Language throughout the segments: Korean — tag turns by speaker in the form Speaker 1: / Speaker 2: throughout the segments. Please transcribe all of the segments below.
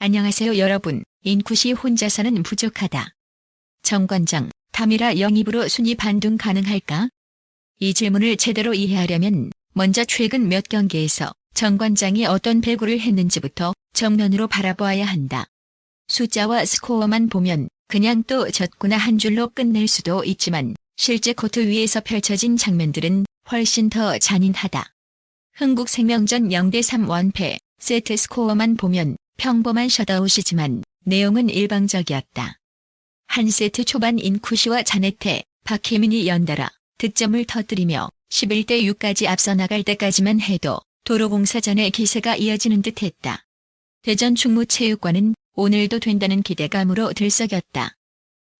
Speaker 1: 안녕하세요 여러분. 인쿠시 혼자서는 부족하다. 정관장, 담이라 영입으로 순위 반등 가능할까? 이 질문을 제대로 이해하려면 먼저 최근 몇 경기에서 정관장이 어떤 배구를 했는지부터 정면으로 바라보아야 한다. 숫자와 스코어만 보면 그냥 또 졌구나 한 줄로 끝낼 수도 있지만 실제 코트 위에서 펼쳐진 장면들은 훨씬 더 잔인하다. 흥국생명전 0대3 완패, 세트 스코어만 보면 평범한 셧아웃이지만 내용은 일방적이었다. 한 세트 초반 인쿠시와 자네테, 박혜민이 연달아 득점을 터뜨리며 11대 6까지 앞서 나갈 때까지만 해도 도로공사전의 기세가 이어지는 듯했다. 대전 충무체육관은 오늘도 된다는 기대감으로 들썩였다.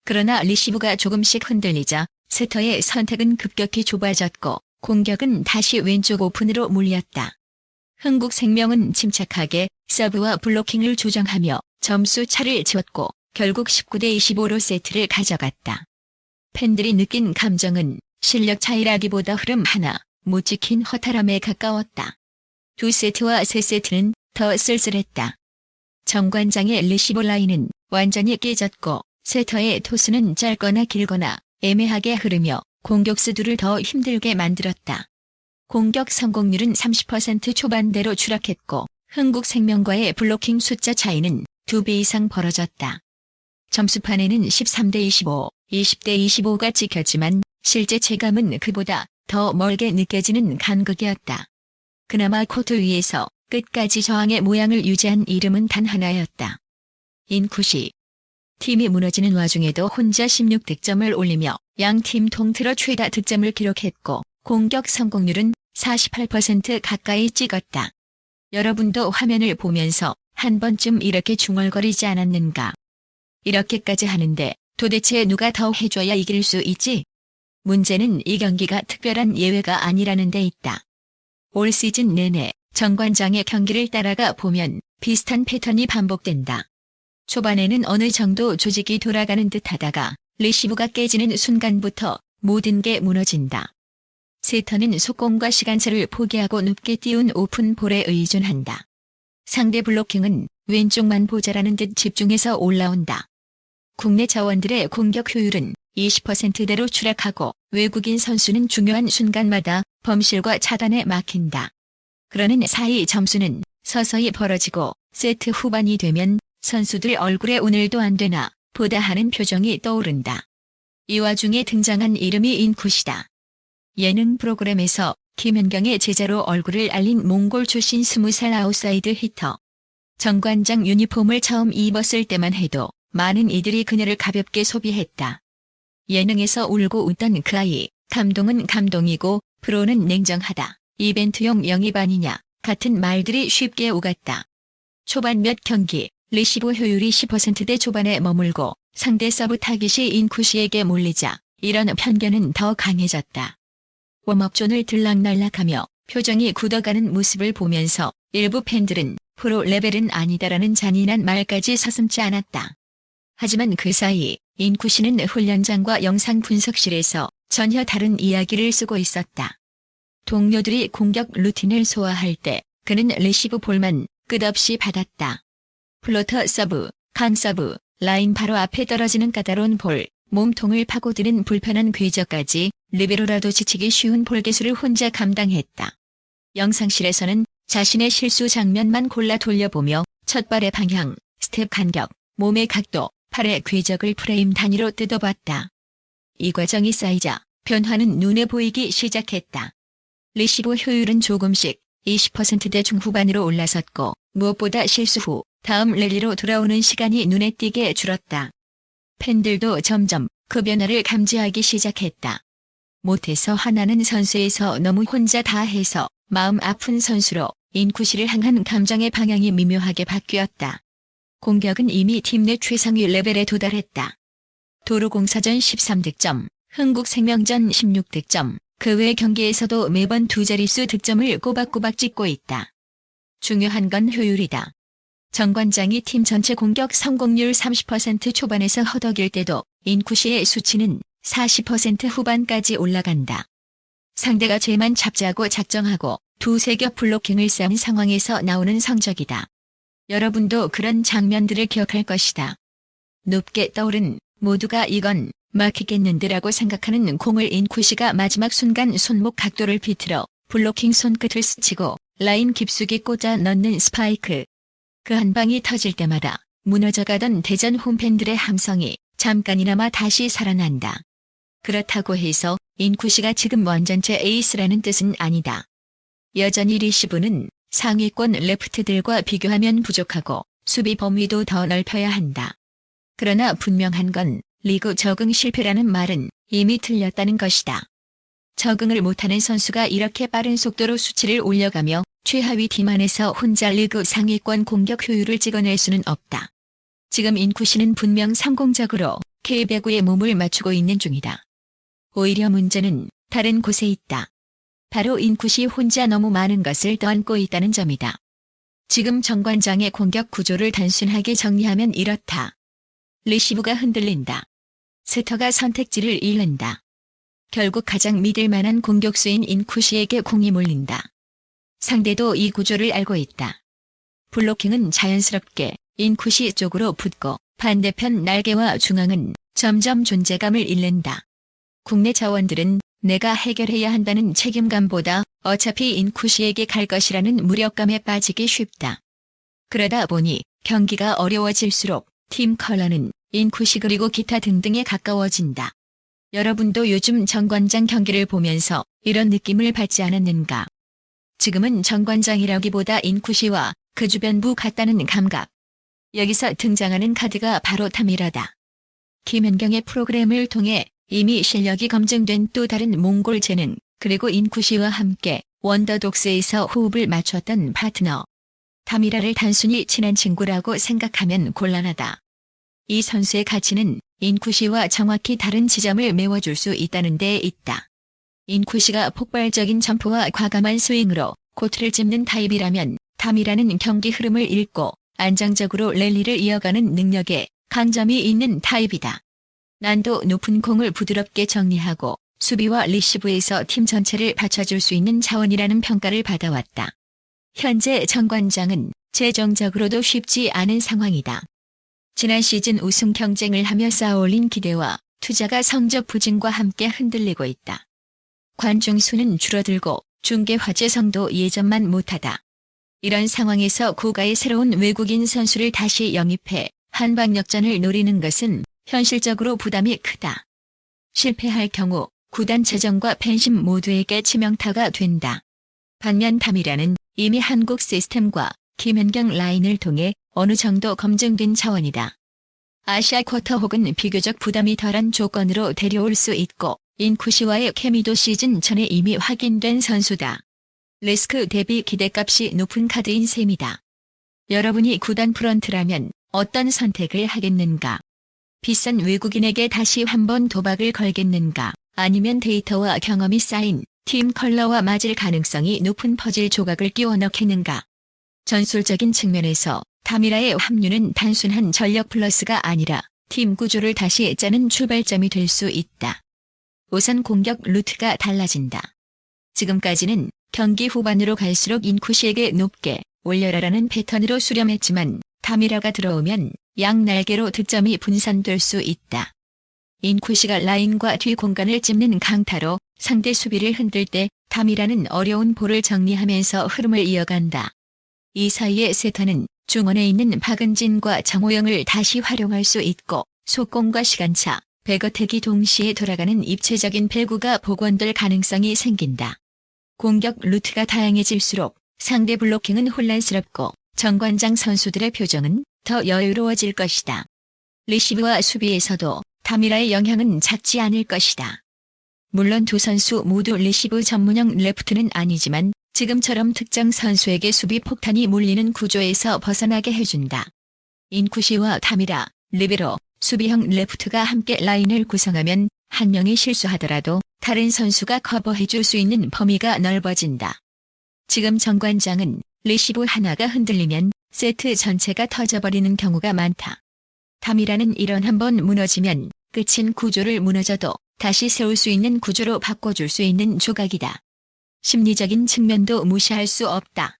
Speaker 1: 그러나 리시브가 조금씩 흔들리자 세터의 선택은 급격히 좁아졌고 공격은 다시 왼쪽 오픈으로 몰렸다. 흥국생명은 침착하게 서브와 블로킹을 조정하며 점수 차를 지었고 결국 19대 25로 세트를 가져갔다. 팬들이 느낀 감정은 실력 차이라기보다 흐름 하나 못 지킨 허탈함에 가까웠다. 두 세트와 세 세트는 더 쓸쓸했다. 정관장의 리시브 라인은 완전히 깨졌고 세터의 토스는 짧거나 길거나 애매하게 흐르며 공격수들을 더 힘들게 만들었다. 공격 성공률은 30% 초반대로 추락했고 흥국생명과의 블로킹 숫자 차이는 2배 이상 벌어졌다. 점수판에는 13대 25, 20대 25가 찍혔지만 실제 체감은 그보다 더 멀게 느껴지는 간극이었다. 그나마 코트 위에서 끝까지 저항의 모양을 유지한 이름은 단 하나였다. 인쿠시. 팀이 무너지는 와중에도 혼자 16득점을 올리며 양 팀 통틀어 최다 득점을 기록했고 공격 성공률은 48% 가까이 찍었다. 여러분도 화면을 보면서 한 번쯤 이렇게 중얼거리지 않았는가? 이렇게까지 하는데 도대체 누가 더 해줘야 이길 수 있지? 문제는 이 경기가 특별한 예외가 아니라는 데 있다. 올 시즌 내내 정관장의 경기를 따라가 보면 비슷한 패턴이 반복된다. 초반에는 어느 정도 조직이 돌아가는 듯 하다가 리시브가 깨지는 순간부터 모든 게 무너진다. 세터는 속공과 시간차를 포기하고 높게 띄운 오픈 볼에 의존한다. 상대 블로킹은 왼쪽만 보자라는 듯 집중해서 올라온다. 국내 자원들의 공격 효율은 20%대로 추락하고 외국인 선수는 중요한 순간마다 범실과 차단에 막힌다. 그러는 사이 점수는 서서히 벌어지고 세트 후반이 되면 선수들 얼굴에 오늘도 안 되나 보다 하는 표정이 떠오른다. 이 와중에 등장한 이름이 인쿠시다. 예능 프로그램에서 김연경의 제자로 얼굴을 알린 몽골 출신 20살 아웃사이드 히터. 정관장 유니폼을 처음 입었을 때만 해도 많은 이들이 그녀를 가볍게 소비했다. 예능에서 울고 웃던 그 아이, 감동은 감동이고 프로는 냉정하다. 이벤트용 영입 아니냐 같은 말들이 쉽게 오갔다. 초반 몇 경기 리시브 효율이 10%대 초반에 머물고 상대 서브 타깃이 인쿠시에게 몰리자 이런 편견은 더 강해졌다. 웜업존을 들락날락하며 표정이 굳어가는 모습을 보면서 일부 팬들은 프로 레벨은 아니다라는 잔인한 말까지 서슴지 않았다. 하지만 그 사이 인쿠시는 훈련장과 영상 분석실에서 전혀 다른 이야기를 쓰고 있었다. 동료들이 공격 루틴을 소화할 때 그는 레시브 볼만 끝없이 받았다. 플로터 서브, 강 서브, 라인 바로 앞에 떨어지는 까다로운 볼, 몸통을 파고드는 불편한 궤적까지 리베로라도 지치기 쉬운 볼개수를 혼자 감당했다. 영상실에서는 자신의 실수 장면만 골라 돌려보며 첫 발의 방향, 스텝 간격, 몸의 각도, 팔의 궤적을 프레임 단위로 뜯어봤다. 이 과정이 쌓이자 변화는 눈에 보이기 시작했다. 리시브 효율은 조금씩 20%대 중후반으로 올라섰고 무엇보다 실수 후 다음 랠리로 돌아오는 시간이 눈에 띄게 줄었다. 팬들도 점점 그 변화를 감지하기 시작했다. 못해서 하나는 선수에서 너무 혼자 다 해서 마음 아픈 선수로 인쿠시를 향한 감정의 방향이 미묘하게 바뀌었다. 공격은 이미 팀 내 최상위 레벨에 도달했다. 도로공사전 13득점, 흥국생명전 16득점, 그 외 경기에서도 매번 두 자릿수 득점을 꼬박꼬박 찍고 있다. 중요한 건 효율이다. 정관장이 팀 전체 공격 성공률 30% 초반에서 허덕일 때도 인쿠시의 수치는 40% 후반까지 올라간다. 상대가 죄만 잡자고 작정하고 두세 겹 블로킹을 쌓은 상황에서 나오는 성적이다. 여러분도 그런 장면들을 기억할 것이다. 높게 떠오른 모두가 이건 막히겠는데라고 생각하는 공을 인쿠시가 마지막 순간 손목 각도를 비틀어 블로킹 손끝을 스치고 라인 깊숙이 꽂아 넣는 스파이크. 그 한 방이 터질 때마다 무너져가던 대전 홈팬들의 함성이 잠깐이나마 다시 살아난다. 그렇다고 해서 인쿠시가 지금 완전체 에이스라는 뜻은 아니다. 여전히 리시브는 상위권 레프트들과 비교하면 부족하고 수비 범위도 더 넓혀야 한다. 그러나 분명한 건 리그 적응 실패라는 말은 이미 틀렸다는 것이다. 적응을 못하는 선수가 이렇게 빠른 속도로 수치를 올려가며 최하위 팀 안에서 혼자 리그 상위권 공격 효율을 찍어낼 수는 없다. 지금 인쿠시는 분명 성공적으로 K배구에 몸을 맞추고 있는 중이다. 오히려 문제는 다른 곳에 있다. 바로 인쿠시 혼자 너무 많은 것을 떠안고 있다는 점이다. 지금 정관장의 공격 구조를 단순하게 정리하면 이렇다. 리시브가 흔들린다. 세터가 선택지를 잃는다. 결국 가장 믿을 만한 공격수인 인쿠시에게 공이 몰린다. 상대도 이 구조를 알고 있다. 블로킹은 자연스럽게 인쿠시 쪽으로 붙고 반대편 날개와 중앙은 점점 존재감을 잃는다. 국내 자원들은 내가 해결해야 한다는 책임감보다 어차피 인쿠시에게 갈 것이라는 무력감에 빠지기 쉽다. 그러다 보니 경기가 어려워질수록 팀 컬러는 인쿠시 그리고 기타 등등에 가까워진다. 여러분도 요즘 정관장 경기를 보면서 이런 느낌을 받지 않았는가? 지금은 정관장이라기보다 인쿠시와 그 주변부 같다는 감각. 여기서 등장하는 카드가 바로 타미라다. 김현경의 프로그램을 통해 이미 실력이 검증된 또 다른 몽골 재능, 그리고 인쿠시와 함께 원더독스에서 호흡을 맞췄던 파트너. 타미라를 단순히 친한 친구라고 생각하면 곤란하다. 이 선수의 가치는 인쿠시와 정확히 다른 지점을 메워줄 수 있다는 데 있다. 인쿠시가 폭발적인 점프와 과감한 스윙으로 코트를 찝는 타입이라면 타미라는 경기 흐름을 읽고 안정적으로 랠리를 이어가는 능력에 강점이 있는 타입이다. 난도 높은 공을 부드럽게 정리하고 수비와 리시브에서 팀 전체를 받쳐줄 수 있는 자원이라는 평가를 받아왔다. 현재 정관장은 재정적으로도 쉽지 않은 상황이다. 지난 시즌 우승 경쟁을 하며 쌓아올린 기대와 투자가 성적 부진과 함께 흔들리고 있다. 관중 수는 줄어들고 중계 화제성도 예전만 못하다. 이런 상황에서 고가의 새로운 외국인 선수를 다시 영입해 한방 역전을 노리는 것은 현실적으로 부담이 크다. 실패할 경우 구단 재정과 팬심 모두에게 치명타가 된다. 반면 담이라는 이미 한국 시스템과 김현경 라인을 통해 어느 정도 검증된 차원이다. 아시아 쿼터 혹은 비교적 부담이 덜한 조건으로 데려올 수 있고 인쿠시와의 케미도 시즌 전에 이미 확인된 선수다. 리스크 대비 기대값이 높은 카드인 셈이다. 여러분이 구단 프런트라면 어떤 선택을 하겠는가? 비싼 외국인에게 다시 한번 도박을 걸겠는가? 아니면 데이터와 경험이 쌓인 팀 컬러와 맞을 가능성이 높은 퍼즐 조각을 끼워 넣겠는가? 전술적인 측면에서 타미라의 합류는 단순한 전력 플러스가 아니라 팀 구조를 다시 짜는 출발점이 될 수 있다. 우선 공격 루트가 달라진다. 지금까지는 경기 후반으로 갈수록 인쿠시에게 높게 올려라라는 패턴으로 수렴했지만 타미라가 들어오면 양 날개로 득점이 분산될 수 있다. 인쿠시가 라인과 뒤 공간을 찝는 강타로 상대 수비를 흔들 때 타미라는 어려운 볼을 정리하면서 흐름을 이어간다. 이 사이에 세터는 중원에 있는 박은진과 정호영을 다시 활용할 수 있고 속공과 시간차, 백어택이 동시에 돌아가는 입체적인 배구가 복원될 가능성이 생긴다. 공격 루트가 다양해질수록 상대 블로킹은 혼란스럽고 정관장 선수들의 표정은 더 여유로워질 것이다. 리시브와 수비에서도 타미라의 영향은 작지 않을 것이다. 물론 두 선수 모두 리시브 전문형 레프트는 아니지만 지금처럼 특정 선수에게 수비 폭탄이 몰리는 구조에서 벗어나게 해준다. 인쿠시와 타미라, 리베로, 수비형 레프트가 함께 라인을 구성하면 한 명이 실수하더라도 다른 선수가 커버해줄 수 있는 범위가 넓어진다. 지금 정관장은 리시브 하나가 흔들리면 세트 전체가 터져버리는 경우가 많다. 타미라는 이런 한 번 무너지면 끝인 구조를 무너져도 다시 세울 수 있는 구조로 바꿔줄 수 있는 조각이다. 심리적인 측면도 무시할 수 없다.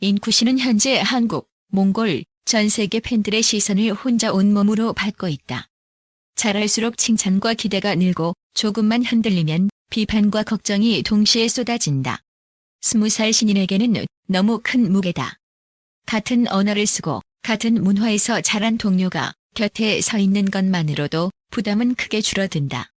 Speaker 1: 인쿠시는 현재 한국, 몽골, 전 세계 팬들의 시선을 혼자 온몸으로 받고 있다. 잘할수록 칭찬과 기대가 늘고 조금만 흔들리면 비판과 걱정이 동시에 쏟아진다. 스무 살 신인에게는 너무 큰 무게다. 같은 언어를 쓰고 같은 문화에서 자란 동료가 곁에 서 있는 것만으로도 부담은 크게 줄어든다.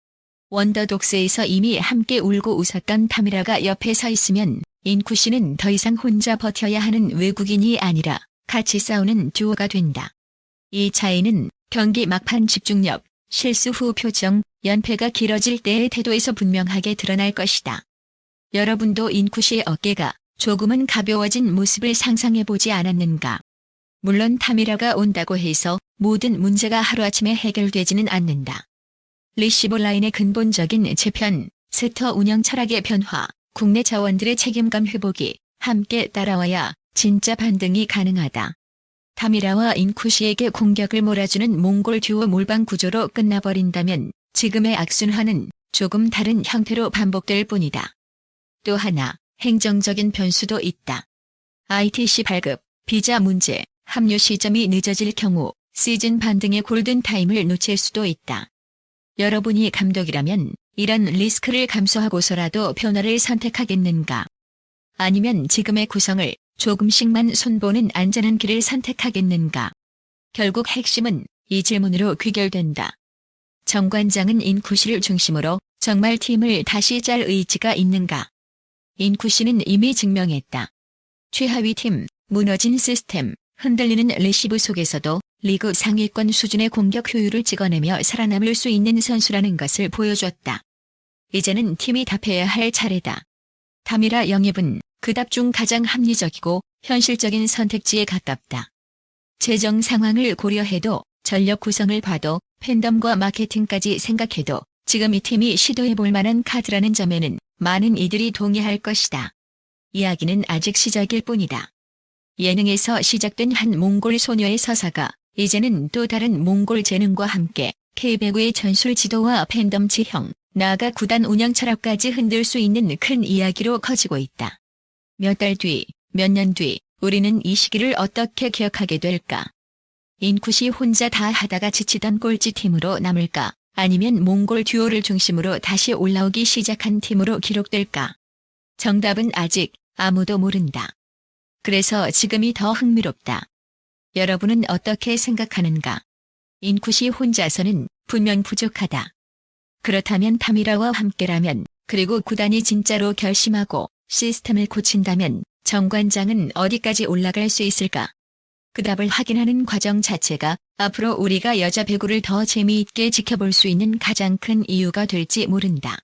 Speaker 1: 원더독스에서 이미 함께 울고 웃었던 타미라가 옆에 서 있으면 인쿠 씨는 더 이상 혼자 버텨야 하는 외국인이 아니라 같이 싸우는 듀오가 된다. 이 차이는 경기 막판 집중력, 실수 후 표정, 연패가 길어질 때의 태도에서 분명하게 드러날 것이다. 여러분도 인쿠 씨의 어깨가 조금은 가벼워진 모습을 상상해보지 않았는가? 물론 타미라가 온다고 해서 모든 문제가 하루아침에 해결되지는 않는다. 리시브 라인의 근본적인 재편, 세터 운영 철학의 변화, 국내 자원들의 책임감 회복이 함께 따라와야 진짜 반등이 가능하다. 타미라와 인쿠시에게 공격을 몰아주는 몽골 듀오 몰방 구조로 끝나버린다면 지금의 악순환은 조금 다른 형태로 반복될 뿐이다. 또 하나, 행정적인 변수도 있다. ITC 발급, 비자 문제, 합류 시점이 늦어질 경우 시즌 반등의 골든타임을 놓칠 수도 있다. 여러분이 감독이라면 이런 리스크를 감수하고서라도 변화를 선택하겠는가? 아니면 지금의 구성을 조금씩만 손보는 안전한 길을 선택하겠는가? 결국 핵심은 이 질문으로 귀결된다. 정관장은 인쿠시를 중심으로 정말 팀을 다시 짤 의지가 있는가? 인쿠시는 이미 증명했다. 최하위 팀, 무너진 시스템, 흔들리는 레시브 속에서도 리그 상위권 수준의 공격 효율을 찍어내며 살아남을 수 있는 선수라는 것을 보여줬다. 이제는 팀이 답해야 할 차례다. 타미라 영입은 그 답 중 가장 합리적이고 현실적인 선택지에 가깝다. 재정 상황을 고려해도 전력 구성을 봐도 팬덤과 마케팅까지 생각해도 지금 이 팀이 시도해 볼 만한 카드라는 점에는 많은 이들이 동의할 것이다. 이야기는 아직 시작일 뿐이다. 예능에서 시작된 한 몽골 소녀의 서사가 이제는 또 다른 몽골 재능과 함께 K배구의 전술 지도와 팬덤 지형, 나아가 구단 운영 철학까지 흔들 수 있는 큰 이야기로 커지고 있다. 몇 달 뒤, 몇 년 뒤, 우리는 이 시기를 어떻게 기억하게 될까? 인쿠시 혼자 다 하다가 지치던 꼴찌 팀으로 남을까? 아니면 몽골 듀오를 중심으로 다시 올라오기 시작한 팀으로 기록될까? 정답은 아직 아무도 모른다. 그래서 지금이 더 흥미롭다. 여러분은 어떻게 생각하는가? 인쿠시 혼자서는 분명 부족하다. 그렇다면 타미라와 함께라면 그리고 구단이 진짜로 결심하고 시스템을 고친다면 정관장은 어디까지 올라갈 수 있을까? 그 답을 확인하는 과정 자체가 앞으로 우리가 여자 배구를 더 재미있게 지켜볼 수 있는 가장 큰 이유가 될지 모른다.